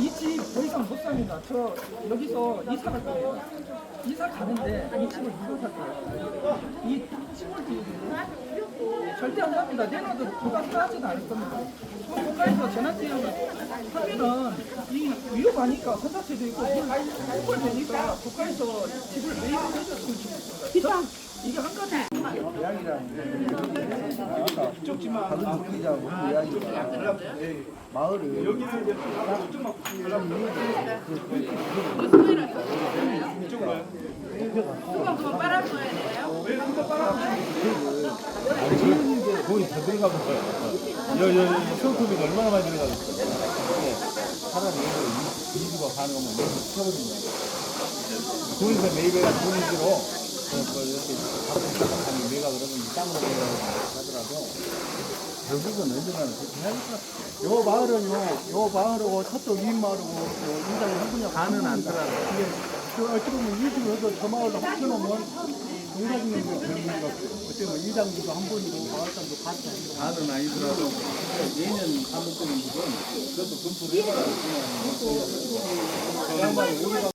이 집 더 이상 못 삽니다. 저 여기서 이사 갈 거예요. 이사 가는데 이 집을 누가 살 거예요? 이 시골집 절대 안 삽니다. 내놔도 누가 사지도 않을 겁니다. 저 국가에서 재난지원을 하면은 이 위험하니까 선착제도 있고 물 되니까 국가에서 집을 매입을 해줬으면 좋겠습니다. 저- 이게 한 가지 작은 물기자고 이야기가 마을을 거의 다 들어가고 있어요. 여, 여, 여, 수업비가 얼마나 많이 들어가겠어요? 차라리 이거 이- 이주가 가능하면 매입을 시켜버리는 거예요. 돈에서 매입해가 돈으로 그, 그, 이렇게 땅으로 매입을 하더라도 결국은 언젠가는 그렇게 해야 될 것 같아요. 요 마을은요, 요 마을하고 저쪽 윗마을하고 요 인장이 한 분야 가는 않더라고. 이게 그 어찌 보면 이 집을 해도 저 마을로 합쳐놓으면 동사진이 별문제가 없어요. 어찌 보면 이장님도 한 분이고 마을장도 같이 하니까. 다는 아니더라도 내년 부분 그것도 검토를 해봐야 그 양반이 우리가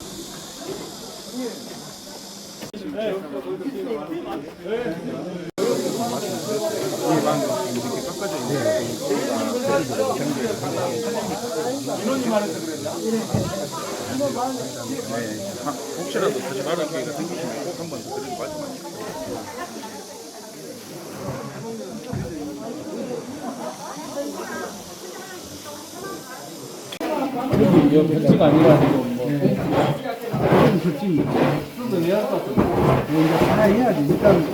혹시라도 다시 말할 기회가 생기시면 꼭 한번 드리고 말씀하세요. 여기 여 별지가 아니라서 뭐 별지 쓰도 해야 할 것 같아요. 이제 하나 해야지. 일단